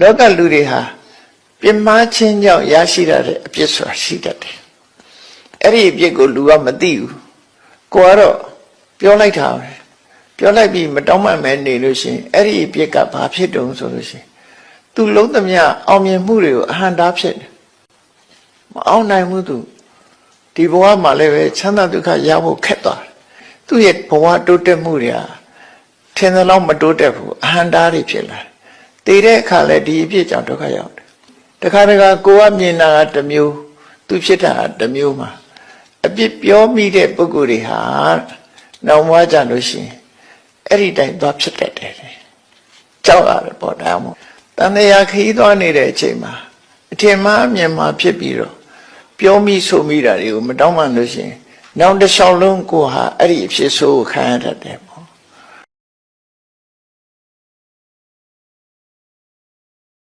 လောကလူတွေဟာပြင်းမာခြင်းကြောင့်ရရှိရတဲ့အပြစ်ဆိုတာရှိတတ်တယ်အဲ့ဒီအပြစ်ကိုလူကမသိဘူးကိုကတော့ပြောလိုက်တာပဲပြောလိုက်ပြီးမတောင်းမှန်မဲနေလို့ရှိရင်အဲ့ဒီအပြစ်ကဘာဖြစ်တုံဆိုလို့ရှိရင်သူလုံးသမျှအောင်မြင်မှုတွေကိုအဟံတားဖြစ်တယ်မအောင်နိုင်ဘူးသူဒီဘဝမှာလည်းပဲချမ်းသာဒုက္ခရဖို့ခက်သွားတယ်သူ့ရဲ့ဘဝတိုးတက်မှုတွေဟာထင်သလောက်မတိုးတက်ဘူးအဟံတားတွေဖြစ်လာတယ် တည်တဲ့အခါလဲဒီအပြစ်ကြောင့်ဒုက္ခရောက်တယ်တခါတခါကိုကမြင်တာကတစ်မျိုးသူဖြစ်တာကတစ်မျိုးမှာအပြစ်ပြောမိတဲ့ပုဂ္ဂိုလ်တွေဟာနောက်မှကြလို့ရှိရင်အဲ့ဒီတိုင်းသွားဖြစ်တတ်တယ်ကြောက်ရတယ်ပေါ့ဒါမှမဟုတ်တန်တရားခရီးသွားနေတဲ့အချိန်မှာအထင်မှားအမြင်မှာဖြစ်ပြီးတော့ပြောမိဆိုမိတာတွေကိုမတောင်းမှလို့ရှိရင်နောက်တစ်လျှောက်လုံးကိုဟာအဲ့ဒီအဖြစ်ဆိုးကိုခံရတတ်တယ်